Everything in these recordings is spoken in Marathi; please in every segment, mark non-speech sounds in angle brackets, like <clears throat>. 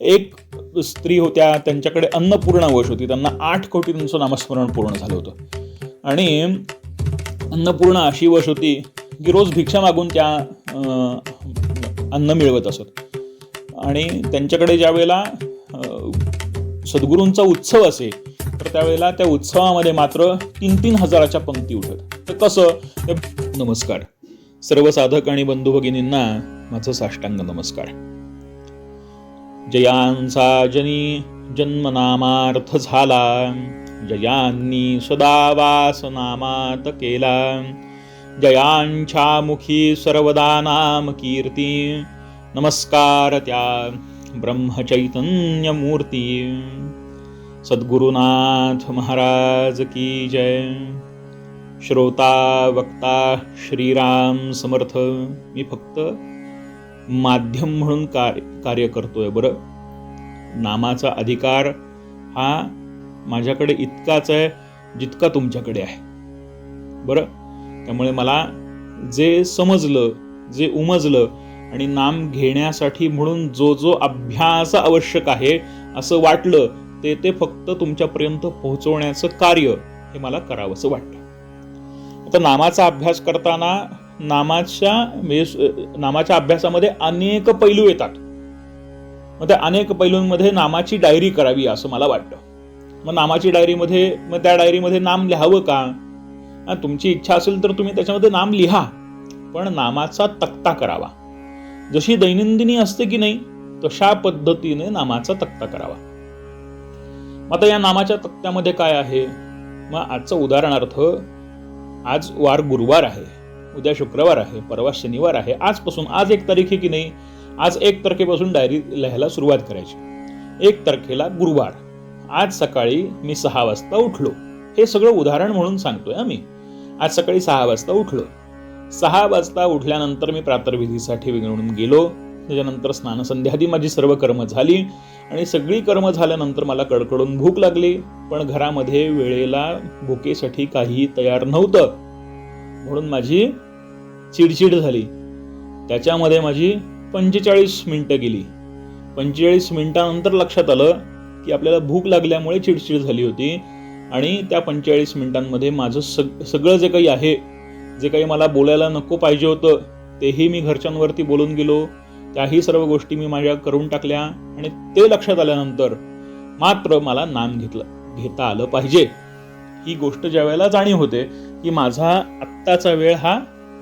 एक स्त्री होत्या त्यांच्याकडे अन्नपूर्णा वश होती. त्यांना आठ कोटींचं नामस्मरण पूर्ण झालं होतं. आणि अन्नपूर्णा अशी वश होती की रोज भिक्षा मागून त्या अन्न मिळवत असत. आणि त्यांच्याकडे ज्या वेळेला सद्गुरूंचा उत्सव असे तर त्यावेळेला त्या उत्सवामध्ये मात्र तीन तीन हजाराच्या पंक्ती उठत. तर कसं? नमस्कार. सर्व साधक आणि बंधू भगिनींना माझं साष्टांग नमस्कार. जयांचा जनी जन्मनामार्थ झाला. जयांनी सदा वास नामात केला. जयांच्या मुखी सर्वदा नाम कीर्ती. नमस्कार त्या ब्रह्मचैतन्य मूर्ती सद्गुरुनाथ महाराज की जय. श्रोता वक्ता श्रीराम समर्थ. मी फक्त माध्यम म्हणून कार्य कार्य करतोय बरं? नामाचा अधिकार हा माझ्याकडे इतकाच आहे जितका तुमच्याकडे आहे. बरं? त्यामुळे मला जे समजलं जे उमजलं आणि नाम घेण्यासाठी म्हणून जो जो अभ्यास आवश्यक आहे असं वाटलं ते ते फक्त तुमच्यापर्यंत पोहोचवण्याचं कार्य हे मला करावंसं वाटतं आता नामाचा अभ्यास करताना नामाच्या म्हणजे नामाच्या अभ्यासामध्ये अनेक पैलू येतात. मग त्या अनेक पैलूंमध्ये नामाची डायरी करावी असं मला वाटतं. मग नामाची डायरीमध्ये मग त्या डायरीमध्ये नाम लिहावं का? तुमची इच्छा असेल तर तुम्ही त्याच्यामध्ये नाम लिहा. पण नामाचा तक्ता करावा. जशी दैनंदिनी असते की नाही तशा पद्धतीने नामाचा तक्ता करावा. मग आता या नामाच्या तक्त्यामध्ये काय आहे? मग आजचं उदाहरणार्थ आज वार गुरुवार आहे. उद्या शुक्रवार आहे परवा शनिवार आहे. आजपासून आज एक तारीख आहे की नाही? आज एक तारखेपासून डायरी लिहायला सुरुवात करायची. एक तारखेला गुरुवार. आज सकाळी मी सहा वाजता उठलो. हे सगळं उदाहरण म्हणून सांगतोय हा मी आज सकाळी सहा वाजता उठलो. सहा वाजता उठल्यानंतर मी प्रातर्विधीसाठी विगळून गेलो. त्याच्यानंतर स्नानसंध्याआधी माझी सर्व कर्म झाली आणि सगळी कर्म झाल्यानंतर मला कडकडून भूक लागली. पण घरामध्ये वेळेला भुकेसाठी काहीही तयार नव्हतं. म्हणून माझी चिडचिड झाली. त्याच्यामध्ये माझी पंचेचाळीस मिनटं गेली. पंचेचाळीस मिनटानंतर लक्षात आलं की आपल्याला भूक लागल्यामुळे चिडचिड झाली होती आणि त्या पंचेचाळीस मिनटांमध्ये माझं सग सगळं जे काही आहे जे काही मला बोलायला नको पाहिजे होतं तेही मी घरच्यांवरती बोलून गेलो. त्याही सर्व गोष्टी मी माझ्या करून टाकल्या आणि ते लक्षात आल्यानंतर मात्र मला नाम घेतलं घेता आलं पाहिजे. ही गोष्ट ज्या वेळेला जाणीव होते की माझा आत्ताचा वेळ हा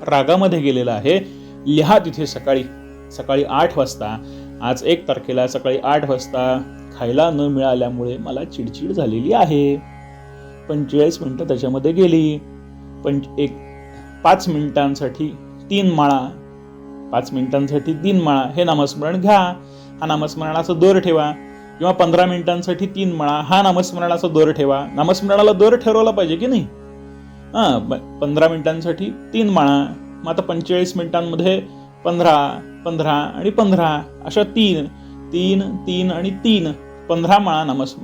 रागामध्ये गेलेला आहे. लिहा तिथे सकाळी. सकाळी आठ वाजता. आज एक तारखेला सकाळी आठ वाजता खायला न मिळाल्यामुळे मला चिडचिड झालेली आहे. पंचेचाळीस मिनटं त्याच्यामध्ये गेली. पंच एक पाच मिनिटांसाठी तीन माळा. पाच मिनिटांसाठी तीन माळा. हे नामस्मरण घ्या. हा नामस्मरणाचा दर ठेवा. किंवा पंधरा मिनिटांसाठी तीन माळा. हा नामस्मरणाचा दर ठेवा. नामस्मरणाला दर ठरवला पाहिजे की नाही? हां प- पंधरा मिनिटांसाठी तीन माळा मग आता पंचेचाळीस मिनिटांमध्ये पंधरा पंधरा आणि पंधरा अशा तीन तीन तीन आणि तीन पंधरा माळा नामस्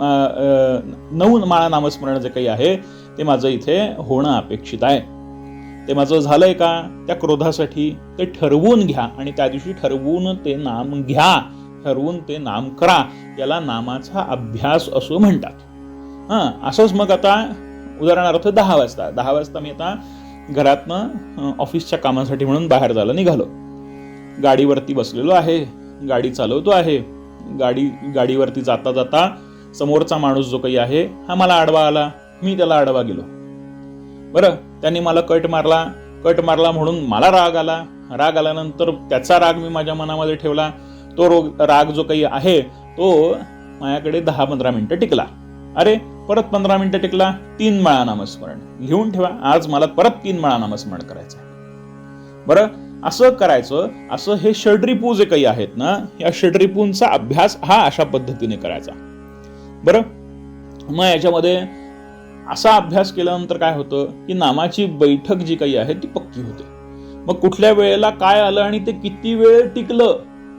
नऊ माळा नामस्मरण जे काही आहे ते माझं इथे होणं अपेक्षित आहे. ते माझं झालंय का? त्या क्रोधासाठी ते ठरवून घ्या आणि त्या दिवशी ठरवून ते नाम घ्या ठरवून ते नाम करा याला नामाचा अभ्यास असं म्हणतात. हां असंच मग आता उदाहरणार्थ दहा वाजता. दहा वाजता मी आता घरातनं ऑफिसच्या कामासाठी म्हणून बाहेर जायला निघालो. गाडीवरती बसलेलो आहे. गाडी चालवतो आहे. गाडी गाडीवरती जाता जाता समोरचा माणूस जो काही आहे हा मला आडवा आला. मी त्याला आडवा गेलो. बरं त्यांनी मला कट मारला. कट मारला म्हणून मला राग आला. राग आल्यानंतर त्याचा राग मी माझ्या मनामध्ये ठेवला. तो रोग राग जो काही आहे तो माझ्याकडे दहा पंधरा मिनटं टिकला. अरे परत पंधरा मिनिटं टिकला तीन माळा नामस्मरण. लिहून ठेवा आज मला परत तीन माळा नामस्मरण करायचं आहे. बरं असं करायचं असं हे षड्रिपू जे काही आहेत ना या षड्रिपूंचा अभ्यास हा अशा पद्धतीने करायचा. बरं मग याच्यामध्ये असा अभ्यास केल्यानंतर काय होतं की नामाची बैठक जी काही आहे ती पक्की होते. मग कुठल्या वेळेला काय आलं आणि ते किती वेळ टिकलं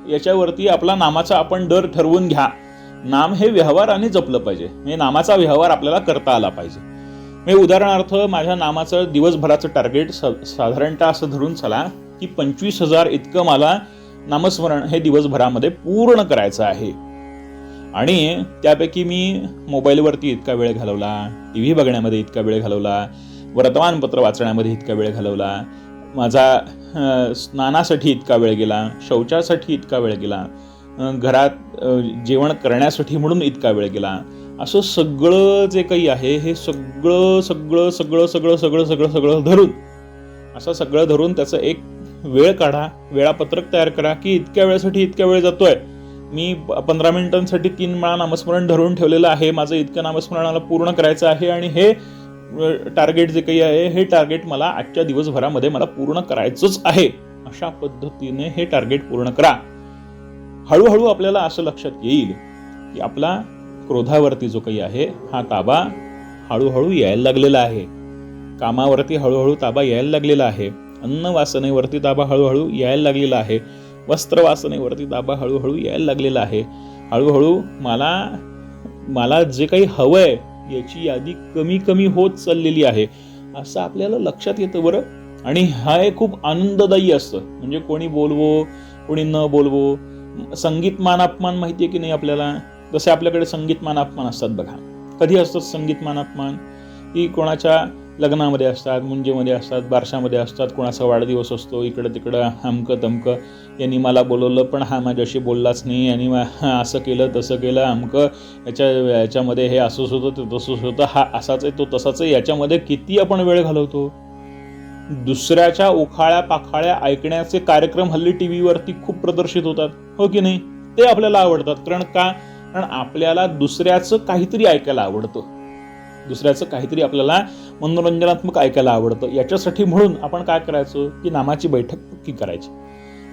याच्यावरती आपला नामाचा आपण दर ठरवून घ्या. नाम हे व्यवहाराने जपलं पाहिजे. म्हणजे नामाचा व्यवहार आपल्याला करता आला पाहिजे. म्हणजे उदाहरणार्थ माझ्या नामाचं दिवसभराचं टार्गेट साधारणतः असं धरून चला की पंचवीस हजार इतकं मला नामस्मरण हे दिवसभरामध्ये पूर्ण करायचं आहे. आणि त्यापैकी मी मोबाईलवरती इतका वेळ घालवला टी व्ही बघण्यामध्ये इतका वेळ घालवला वर्तमानपत्र वाचण्यामध्ये इतका वेळ घालवला माझा स्नानासाठी इतका वेळ गेला शौचासाठी इतका वेळ गेला घरात जेवण करण्यासाठी म्हणून इतका वेळ गेला. असं सगळं जे काही आहे हे सगळं सगळं सगळं सगळं सगळं सगळं सगळं धरून असं सगळं धरून त्याचं एक वेळ काढा वेळापत्रक तयार करा की इतक्या वेळेसाठी इतक्या वेळ जातोय. मी प- पंधरा मिनिटांसाठी तीन वेळा नामस्मरण धरून ठेवलेलं आहे माझं इतकं नामस्मरणाला पूर्ण करायचं आहे आणि हे टार्गेट जे काही आहे हे टार्गेट मला आजच्या दिवसभरामध्ये मला पूर्ण करायचंच आहे. अशा पद्धतीने हे टार्गेट पूर्ण करा. हळूहळू आपल्याला असं लक्षात येईल की आपला क्रोधावरती जो काही आहे हा ताबा हळूहळू यायला लागलेला आहे. कामावरती हळूहळू ताबा यायला लागलेला आहे. अन्न वासनेवरती ताबा हळूहळू यायला लागलेला आहे. वस्त्र वासनेवरती ताबा हळूहळू यायला लागलेला आहे. हळूहळू मला मला जे काही हवं आहे याची यादी कमी कमी होत चाललेली आहे. असं आपल्याला लक्षात येतं बरं. आणि हा एक खूप आनंददायी असतं. म्हणजे कोणी बोलवो कोणी न बोलवो संगीत मान अपमान माहिती आहे की नाही आपल्याला? जसे आपल्याकडे संगीत मान अपमान असतात बघा. कधी असतात संगीत मान अपमान की कोणाच्या लग्नामध्ये असतात मुंजेमध्ये असतात बारशामध्ये असतात कोणाचा वाढदिवस असतो इकडं तिकडं हमकं तमकं. यांनी मला बोलवलं पण हा माझ्याशी बोललाच नाही. आणि मा- असं केलं तसं केलं अमकं याच्या याच्यामध्ये हे असंच होतं ते तसंच होतं. हा असाच आहे तो तसाच आहे. याच्यामध्ये किती आपण वेळ घालवतो? दुसऱ्याच्या उखाळ्या पाखाळ्या ऐकण्याचे कार्यक्रम हल्ली टी व्हीवरती खूप प्रदर्शित होतात हो की नाही? ते आपल्याला आवडतात. कारण का? कारण आपल्याला दुसऱ्याचं काहीतरी ऐकायला आवडतं. दुसऱ्याचं काहीतरी आपल्याला मनोरंजनात्मक ऐकायला आवडतं. याच्यासाठी म्हणून आपण काय करायचं? की नामाची बैठक पक्की करायची.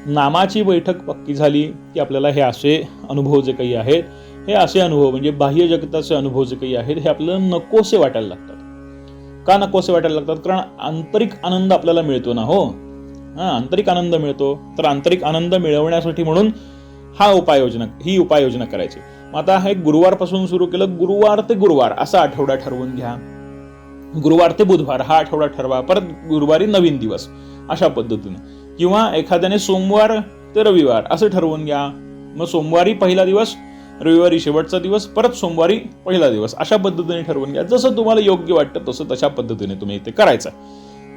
नामाची बैठक पक्की झाली की आपल्याला हे असे अनुभव जे काही आहेत हे असे अनुभव म्हणजे बाह्य जगताचे अनुभव जे काही आहेत हे आपल्याला नकोसे वाटायला लागतात. का नकोसे वाटायला लागतात कारण आंतरिक आनंद आपल्याला मिळतो ना हो? हां आंतरिक आनंद मिळतो. तर आंतरिक आनंद मिळवण्यासाठी म्हणून हा उपाययोजना ही उपाययोजना करायची. मग आता हे गुरुवारपासून सुरू केलं गुरुवार ते गुरुवार असा आठवडा ठरवून घ्या. गुरुवार ते बुधवार हा आठवडा ठरवा. परत गुरुवारी नवीन दिवस अशा पद्धतीने. किंवा एखाद्याने सोमवार ते रविवार असं ठरवून घ्या. मग सोमवारी पहिला दिवस रविवारी शेवटचा दिवस परत सोमवारी पहिला दिवस. अशा पद्धतीने ठरवून घ्या. जसं तुम्हाला योग्य वाटतं तसं तशा पद्धतीने तुम्ही ते करायचं.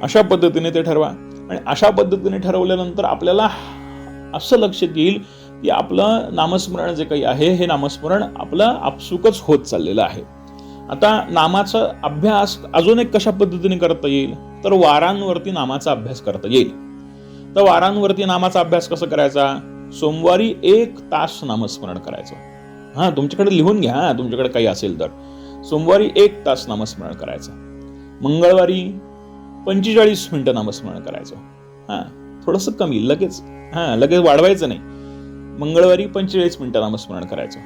अशा पद्धतीने ते ठरवा. आणि अशा पद्धतीने ठरवल्यानंतर आपल्याला असं लक्षात येईल की आपलं नामस्मरण जे काही आहे हे नामस्मरण आपलं आपसुकच होत चाललेलं आहे. आता नामाचा अभ्यास अजून एक कशा पद्धतीने करता येईल? तर वारांवरती नामाचा अभ्यास करता येईल. तर वारांवरती नामाचा अभ्यास कसा करायचा? सोमवारी एक तास नामस्मरण करायचं. हां तुमच्याकडे लिहून घ्या हां तुमच्याकडे काही असेल तर. सोमवारी एक तास नामस्मरण करायचं. मंगळवारी पंचेचाळीस मिनटं नामस्मरण करायचं. हां थोडंसं कमी लगेच. हां लगेच वाढवायचं नाही. मंगळवारी पंचेचाळीस मिनटं नामस्मरण करायचं.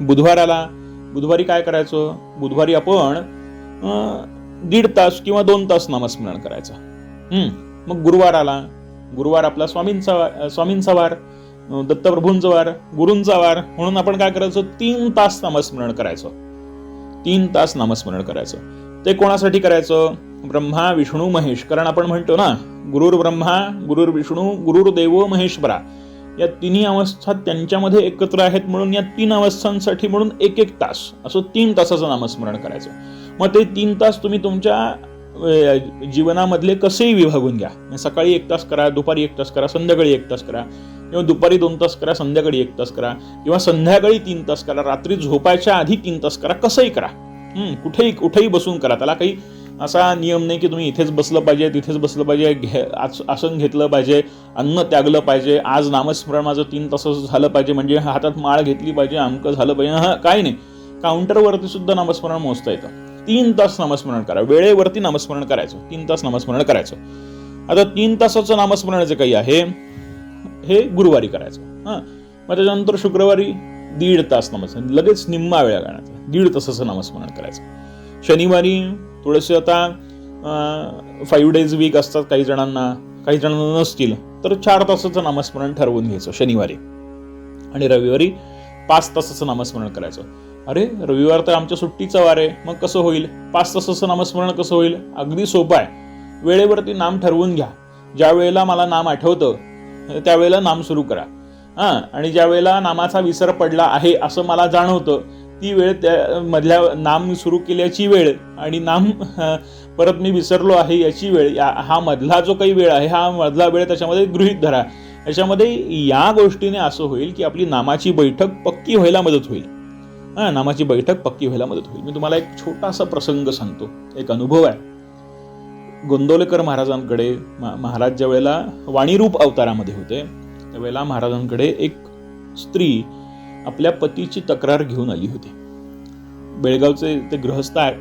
बुधवाराला बुधवारी काय करायचं? बुधवारी आपण दीड तास किंवा दोन तास नामस्मरण करायचं. मग गुरुवार आला गुरुवार आपला स्वामींचा स्वामींचा वार. दत्तप्रभूंचा वार गुरूंचा वार म्हणून आपण काय करायचो? तीन तास नामस्मरण करायचं. तीन तास नामस्मरण करायचं. ते कोणासाठी करायचं? ब्रह्मा विष्णू महेश. कारण आपण म्हणतो ना गुरुर ब्रह्मा गुरुर विष्णू गुरुर्देव महेश्वरा या तिन्ही अवस्था त्यांच्यामध्ये एकत्र आहेत म्हणून या तीन अवस्थांसाठी म्हणून एक एक तास. असं तीन तासाचं नामस्मरण करायचं. मग ते तीन तास तुम्ही तुमच्या जीवनामधले कसेही विभागून घ्या. म्हणजे सकाळी एक तास करा दुपारी एक तास करा संध्याकाळी एक तास करा किंवा दुपारी दोन तास करा संध्याकाळी एक तास करा किंवा संध्याकाळी तीन तास करा रात्री झोपायच्या आधी तीन तास करा कसंही करा. कुठेही कुठेही बसून करा. त्याला काही असा नियम नाही की तुम्ही इथेच बसलं पाहिजे तिथेच बसलं पाहिजे घे आस- आसन घेतलं पाहिजे अन्न त्यागलं पाहिजे आज नामस्मरण माझं तीन तासाचं झालं पाहिजे म्हणजे हातात माळ घेतली पाहिजे अमकं झालं पाहिजे हा काही नाही. काउंटरवरती सुद्धा नामस्मरण मोजता येतं. तीन तास नामस्मरण करा. वेळेवरती नामस्मरण करायचं. तीन तास नामस्मरण करायचं. आता तीन तासाचं नामस्मरण जे काही आहे हे गुरुवारी करायचं. हां. मग त्याच्यानंतर शुक्रवारी दीड तास नामस्मरण लगेच निम्मा वेळा करायचा दीड तासाचं नामस्मरण करायचं. शनिवारी थोडेसे आता फाईव्ह डेज वीक असतात काही जणांना काही जणांना नसतील तर चार तासाचं नामस्मरण ठरवून घ्यायचं शनिवारी. आणि रविवारी पाच तासाचं नामस्मरण करायचं. अरे रविवार तर आमच्या सुट्टीचा वार आहे. मग कसं होईल? पाच तासाचं नामस्मरण कसं होईल? अगदी सोपं आहे. वेळेवरती नाम ठरवून घ्या. ज्या वेळेला मला नाम आठवतं त्यावेळेला नाम सुरू करा. हां आणि ज्या वेळेला नामाचा विसर पडला आहे असं मला जाणवतं ती वेळ त्या मधल्या नाम सुरू केल्याची वेळ आणि नाम <laughs> परत मी विसरलो आहे याची वेळ या हा मधला जो काही वेळ आहे हा मधला वेळ त्याच्यामध्ये गृहीत धरा. याच्यामध्ये या गोष्टीने असं होईल की आपली नामाची बैठक पक्की व्हायला मदत होईल. हां नामाची बैठक पक्की व्हायला मदत होईल. मी तुम्हाला एक छोटासा प्रसंग सांगतो. एक अनुभव आहे. गोंदवलेकर महाराजांकडे मा- महाराज ज्या वेळेला वाणीरूप अवतारामध्ये होते त्यावेळेला महाराजांकडे एक स्त्री आपल्या पतीची तक्रार घेऊन आली होती. बेळगावचे ते गृहस्थ आहेत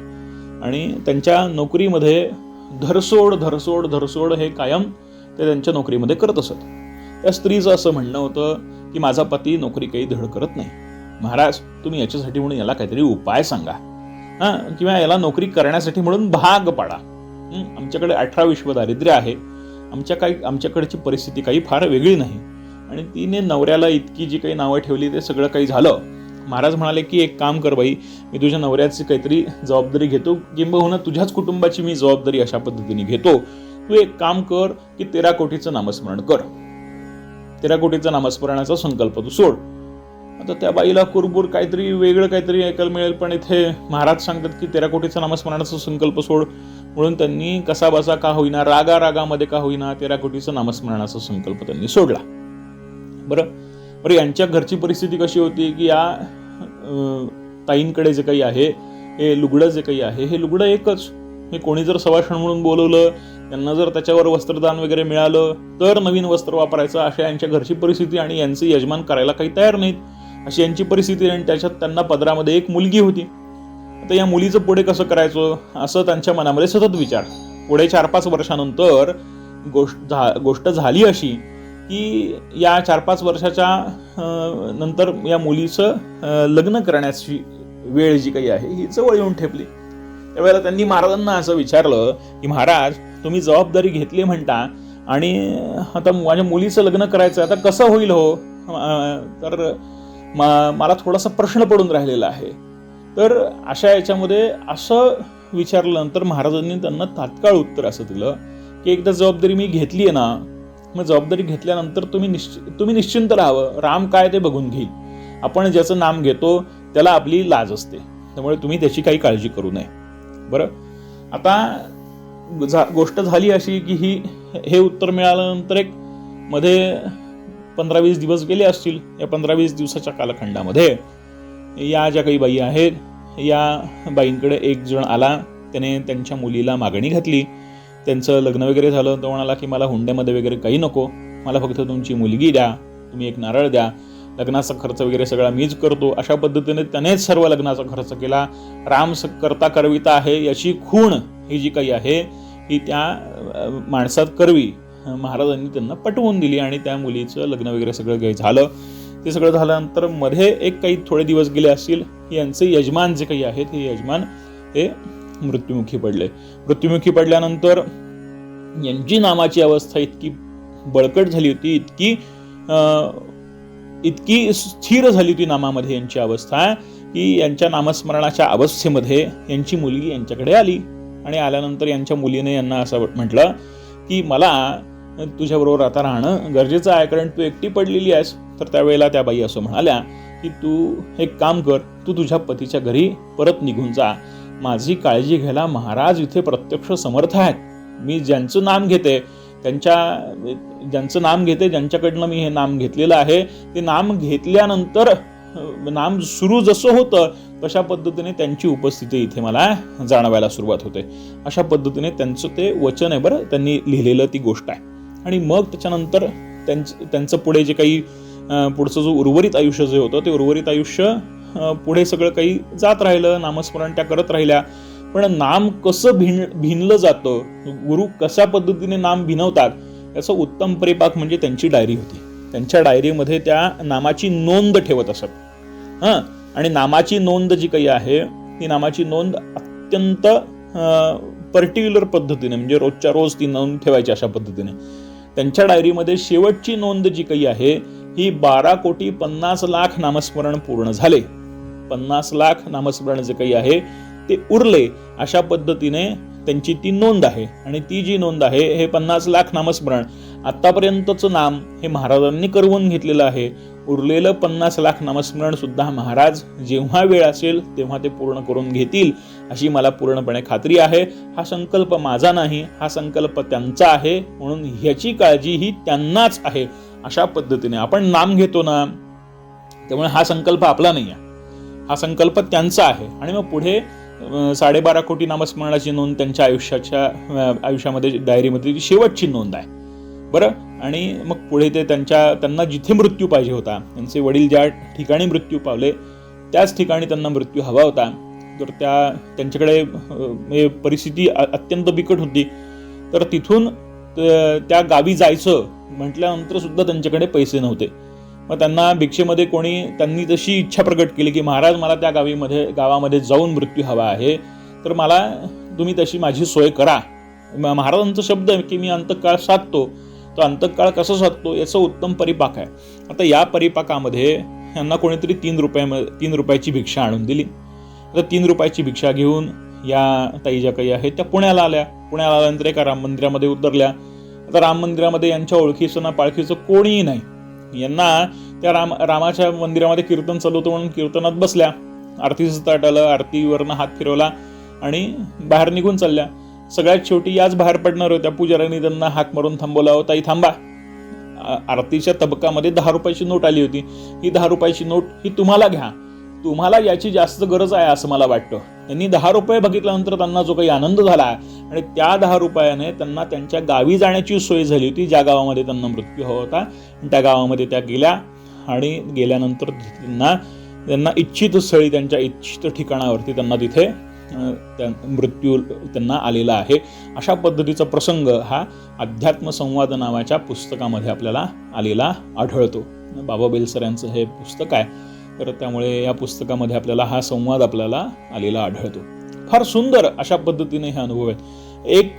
आणि त्यांच्या नोकरीमध्ये धरसोड धरसोड धरसोड हे कायम ते त्यांच्या नोकरीमध्ये करत असत. त्या स्त्रीचं असं म्हणणं होतं की माझा पती नोकरी काही धड करत नाही. महाराज तुम्ही याच्यासाठी म्हणून याला काहीतरी उपाय सांगा. हां किंवा याला नोकरी करण्यासाठी म्हणून भाग पाडा. आमच्याकडे अठरा विश्व दारिद्र्य आहे. आमच्या काही आमच्याकडची परिस्थिती काही फार वेगळी नाही. आणि तिने नवऱ्याला इतकी जी काही नावं ठेवली ते सगळं काही झालं. महाराज म्हणाले की एक काम कर बाई मी तुझ्या नवऱ्याची काहीतरी जबाबदारी घेतो. किंबहुना तुझ्याच कुटुंबाची मी जबाबदारी अशा पद्धतीने घेतो. तू एक काम कर की तेरा कोटीचं नामस्मरण कर. तेरा कोटीचं नामस्मरणाचा संकल्प तू सोड. आता त्या बाईला कुरबूर काहीतरी वेगळं काहीतरी ऐकायला मिळेल पण इथे महाराज सांगतात की तेराकोटीचं नामस्मरणाचा संकल्प सोड. म्हणून त्यांनी कसा बसा का होईना रागा रागामध्ये का होईना तेराकोटीचं नामस्मरणाचा संकल्प त्यांनी सोडला. बरं? बरं यांच्या घरची परिस्थिती कशी होती की या ताईंकडे जे काही आहे हे लुगडं जे काही आहे हे लुगडं एकच. हे कोणी जर सवाषण म्हणून बोलवलं त्यांना जर त्याच्यावर वस्त्रदान वगैरे मिळालं तर नवीन वस्त्र वापरायचं अशा यांच्या घरची परिस्थिती आणि यांचे यजमान करायला काही तयार नाहीत. अशी यांची परिस्थिती आणि त्याच्यात त्यांना पदरामध्ये एक मुलगी होती. आता या मुलीचं पुढे कसं करायचं? असं त्यांच्या मनामध्ये सतत विचार. पुढे चार पाच वर्षानंतर गोष्ट झा गोष्ट झाली अशी की या चार पाच वर्षाच्या नंतर या मुलीचं लग्न करण्याची वेळ जी काही आहे ही जवळ येऊन ठेपली. त्यावेळेला त्यांनी महाराजांना असं विचारलं की महाराज तुम्ही जबाबदारी घेतली म्हणता आणि आता माझ्या मुलीचं लग्न करायचं आता कसं होईल हो? तर मा मला थोडासा प्रश्न पडून राहिलेला आहे. तर अशा याच्यामध्ये असं विचारल्यानंतर महाराजांनी त्यांना तात्काळ उत्तर असं दिलं की एकदा जबाबदारी मी घेतली आहे ना मग जबाबदारी घेतल्यानंतर तुम्ही निश्चित तुम्ही निश्चिंत राहावं. राम काय ते बघून घेईल. आपण ज्याचं नाम घेतो त्याला आपली लाज असते. त्यामुळे तुम्ही त्याची काही काळजी करू नये. बरं? आता झा- गोष्ट झाली अशी की ही हे उत्तर मिळाल्यानंतर एक मध्ये पंधरा वीस दिवस गेले असतील या पंधरा वीस दिवसाच्या कालखंडामध्ये. या ज्या काही बाई आहेत या बाईंकडे एक जण आला त्याने त्यांच्या मुलीला मागणी घातली. त्यांचं लग्न वगैरे झालं तो म्हणाला की मला हुंड्यामध्ये वगैरे काही नको. मला फक्त तुमची मुलगी द्या. तुम्ही एक नारळ द्या. लग्नाचा खर्च वगैरे सगळा मीच करतो. अशा पद्धतीने त्यानेच सर्व लग्नाचा खर्च केला. राम स- करता करविता आहे याची खूण ही जी काही आहे ही त्या माणसात करवी. महाराजांनी त्यांना पटवून दिली आणि त्या मुलीचं लग्न वगैरे सगळं काही झालं. ते सगळं झाल्यानंतरमध्ये एक काही थोडे दिवस गेले असतील यांचे यजमान जे काही आहेत हे यजमान हे मृत्युमुखी पडले. मृत्युमुखी पडल्यानंतर यांची नामाची अवस्था इतकी बळकट झाली होती इतकी इतकी स्थिर झाली होती नामामध्ये यांची अवस्था की यांच्या नामस्मरणाच्या अवस्थेमध्ये यांची मुलगी यांच्याकडे आली. आणि आल्यानंतर यांच्या मुलीने यांना असं म्हटलं की मला तुझ्याबरोबर आता राहणं गरजेचं आहे कारण तू एकटी पडलेली आहेस. तर त्यावेळेला त्या बाई असं म्हणाल्या की तू एक काम कर तू तुझ्या पतीच्या घरी परत निघून जा. माझी काळजी घ्यायला महाराज इथे प्रत्यक्ष समर्थ आहेत. मी ज्यांचं नाम घेते त्यांच्या ज्यांचं नाम घेते ज्यांच्याकडनं मी हे नाम घेतलेलं आहे ते नाम घेतल्यानंतर नाम सुरू जसं होतं तशा पद्धतीने त्यांची उपस्थिती इथे मला जाणवायला सुरुवात होते. अशा पद्धतीने त्यांचं ते वचन आहे बरं त्यांनी लिहिलेलं ती गोष्ट आहे. आणि मग त्याच्यानंतर त्यांचं त्यांचं पुढे जे काही पुढचं जो उर्वरित आयुष्य जे होतं ते उर्वरित आयुष्य पुढे सगळं काही जात राहिलं नामस्मरण त्या करत राहिल्या. पण नाम कसं भिन भिनलं जातं गुरु कशा पद्धतीने नाम भिनवतात याचं उत्तम परिपाक म्हणजे त्यांची डायरी होती. त्यांच्या डायरीमध्ये त्या नामाची नोंद ठेवत असत. हां? आणि नामाची नोंद जी काही आहे ती नामाची नोंद अत्यंत पर्टिक्युलर पद्धतीने म्हणजे रोजच्या रोज ती नोंद ठेवायची अशा पद्धतीने. त्यांच्या डायरीमध्ये शेवटची नोंद जी काही आहे ही बारा कोटी पन्नास लाख नामस्मरण पूर्ण झाले. पन्नास लाख नामस्मरण जे काही आहे ते उरले. अशा पद्धतीने त्यांची ती नोंद आहे. आणि ती जी नोंद आहे हे पन्नास लाख नामस्मरण आतापर्यंतचं नाम हे महाराजांनी करवून घेतलेलं आहे. उरलेलं पन्नास लाख नामस्मरण सुद्धा महाराज जेव्हा वेळ असेल तेव्हा ते पूर्ण करून घेतील अशी मला पूर्णपणे खात्री आहे. हा संकल्प माझा नाही हा संकल्प त्यांचा आहे म्हणून ह्याची काळजी ही त्यांनाच आहे. अशा पद्धतीने आपण नाम घेतो ना त्यामुळे हा संकल्प आपला नाही आहे. हा संकल्प त्यांचा आहे. आणि मग पुढे साडेबारा कोटी नामस्मरणाची नोंद त्यांच्या आयुष्याच्या आयुष्यामध्ये डायरीमध्ये ती शेवटची नोंद आहे. बरं? आणि मग पुढे ते त्यांच्या त्यांना जिथे मृत्यू पाहिजे होता त्यांचे वडील ज्या ठिकाणी मृत्यू पावले त्याच ठिकाणी त्यांना मृत्यू हवा होता. तर त्या त्यांच्याकडे परिस्थिती अ- अत्यंत बिकट होती तर तिथून त्या गावी जायचं म्हटल्यानंतर सुद्धा त्यांच्याकडे पैसे नव्हते. मग त्यांना भिक्षेमध्ये कोणी त्यांनी तशी इच्छा प्रकट केली की महाराज मला त्या गावीमध्ये गावामध्ये जाऊन मृत्यू हवा आहे तर मला तुम्ही तशी माझी सोय करा. म- महाराजांचा शब्द की मी अंतकाळ साधतो. तो अंतकाळ कसा साधतो याचं उत्तम परिपाक आहे. आता या परिपाकामध्ये यांना कोणीतरी तीन रुपया तीन रुपयाची भिक्षा आणून दिली. आता तीन रुपयाची भिक्षा घेऊन या ताई ज्या काही आहेत त्या पुण्याला आल्या. पुण्याला आल्यानंतर एका राम मंदिरामध्ये उतरल्या. आता राम मंदिरामध्ये यांच्या ओळखीचं ना पाळखीचं कोणीही नाही. यांना त्या राम रामाच्या मंदिरामध्ये कीर्तन चालू होतं म्हणून कीर्तनात बसल्या. आरतीचं ताट आलं आरतीवरनं हात फिरवला आणि बाहेर निघून चालल्या. सगळ्यात शेवटी याच बाहेर पडणार होत्या. पुजाऱ्यांनी त्यांना हाक मारून थांबवला होता. ही थांबा. आरतीच्या तबकामध्ये दहा रुपयाची नोट आली होती. ही दहा रुपयाची नोट ही तुम्हाला घ्या. तुम्हाला याची जास्त गरज आहे असं मला वाटतं. त्यांनी दहा रुपये बघितल्यानंतर त्यांना जो काही आनंद झाला आणि त्या दहा रुपयाने त्यांना त्यांच्या गावी जाण्याची सोय झाली होती. ज्या गावामध्ये त्यांना मृत्यू हवा होता आणि त्या गावामध्ये त्या गेल्या आणि गेल्यानंतर त्यांना त्यांना इच्छित स्थळी त्यांच्या इच्छित ठिकाणावरती त्यांना तिथे त्या मृत्यू त्यांना आलेला आहे. अशा पद्धतीचा प्रसंग हा अध्यात्म संवाद नावाच्या पुस्तकामध्ये आपल्याला आलेला आढळतो. बाबा बेलसर यांचं हे पुस्तक आहे. तर त्यामुळे या पुस्तकामध्ये आपल्याला हा संवाद आपल्याला आलेला आढळतो. फार सुंदर अशा पद्धतीने हे अनुभव आहेत. एक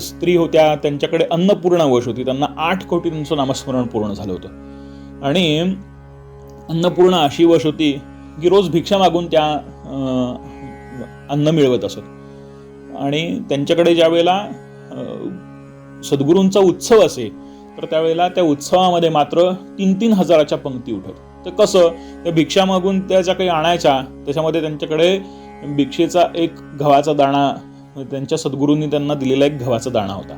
स्त्री होत्या त्यांच्याकडे अन्नपूर्णा वश होती. त्यांना आठ कोटी त्यांचं नामस्मरण पूर्ण झालं होतं. आणि अन्नपूर्णा अशी वश होती की रोज भिक्षा मागून त्या अन्न मिळवत असत. आणि त्यांच्याकडे ज्या वेळेला सद्गुरूंचा उत्सव असे तर त्यावेळेला त्या उत्सवामध्ये मात्र तीन तीन हजाराच्या पंक्ती उठत. तर कसं त्या भिक्षा मागून त्या ज्या काही आणायच्या त्याच्यामध्ये त्यांच्याकडे भिक्षेचा एक गव्हाचा दाणा त्यांच्या सद्गुरूंनी त्यांना दिलेला एक गव्हाचा दाणा होता.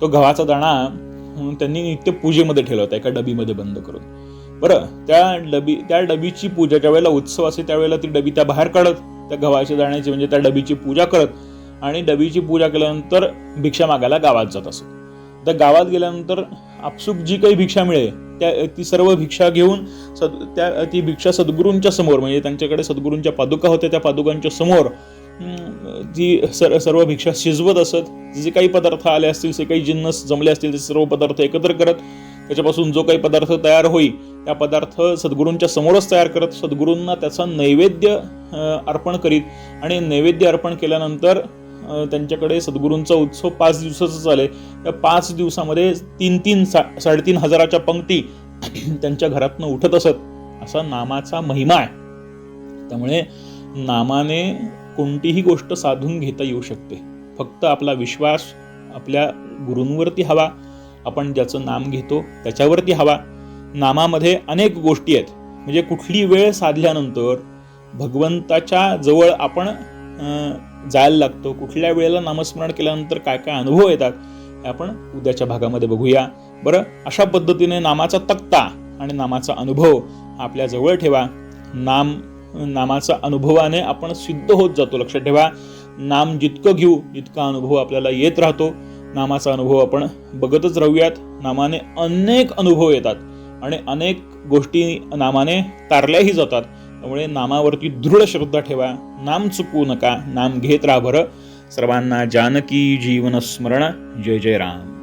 तो गव्हाचा दाणा त्यांनी नित्य पूजेमध्ये ठेवला होता एका डबीमध्ये बंद करून. बरं त्या डबी त्या डबीची पूजा ज्यावेळेला उत्सव असे त्यावेळेला ती डबी त्या बाहेर काढत त्या गव्हाच्या दाण्याची म्हणजे त्या डबीची पूजा करत आणि डबीची पूजा केल्यानंतर भिक्षा मागायला गावात जात असत. त्या गावात गेल्यानंतर आपसूक जी काही भिक्षा मिळेल त्या ती सर्व भिक्षा घेऊन सद त्या ती भिक्षा सद्गुरूंच्या समोर म्हणजे त्यांच्याकडे सद्गुरूंच्या पादुका होत्या त्या पादुकांच्या समोर जी ती सर सर्व भिक्षा शिजवत असत जे काही पदार्थ आले असतील जे काही जिन्नस जमले असतील ते सर्व पदार्थ एकत्र करत त्याच्यापासून जो काही पदार्थ तयार होईल त्या पदार्थ सद्गुरूंच्या समोरच तयार करत सद्गुरूंना त्याचा नैवेद्य अर्पण करीत आणि नैवेद्य अर्पण केल्यानंतर त्यांच्याकडे सद्गुरूंचा उत्सव पाच दिवसाचा झाले त्या पाच दिवसामध्ये तीन तीन सा साडेतीन हजाराच्या पंक्ती <clears throat> त्यांच्या घरातनं उठत असत. असा नामाचा महिमा आहे. त्यामुळे नामाने कोणतीही गोष्ट साधून घेता येऊ शकते. फक्त आपला विश्वास आपल्या गुरूंवरती हवा. आपण ज्याचं नाम घेतो त्याच्यावरती हवा. नामामध्ये अनेक गोष्टी आहेत. म्हणजे कुठली वेळ साधल्यानंतर भगवंताच्या जवळ आपण जायला लागतो. कुठल्या वेळेला नामस्मरण केल्यानंतर काय काय अनुभव येतात हे आपण उद्याच्या भागामध्ये बघूया. बरं अशा पद्धतीने नामाचा तक्ता आणि नामाचा अनुभव आपल्या जवळ ठेवा. नाम नामाचा अनुभवाने आपण सिद्ध होत जातो. लक्षात ठेवा नाम जितकं घेऊ तितका अनुभव आपल्याला येत राहतो. नामाचा अनुभव आपण बघतच राहूयात. नामाने अनेक अनुभव येतात. आणि अनेक गोष्टी नामाने तारल्याही जातात. त्यामुळे नामावरती दृढ श्रद्धा ठेवा. नाम चुकवू नका. नाम घेत राहा बरं. सर्वांना जानकी जीवन स्मरण. जय जय राम.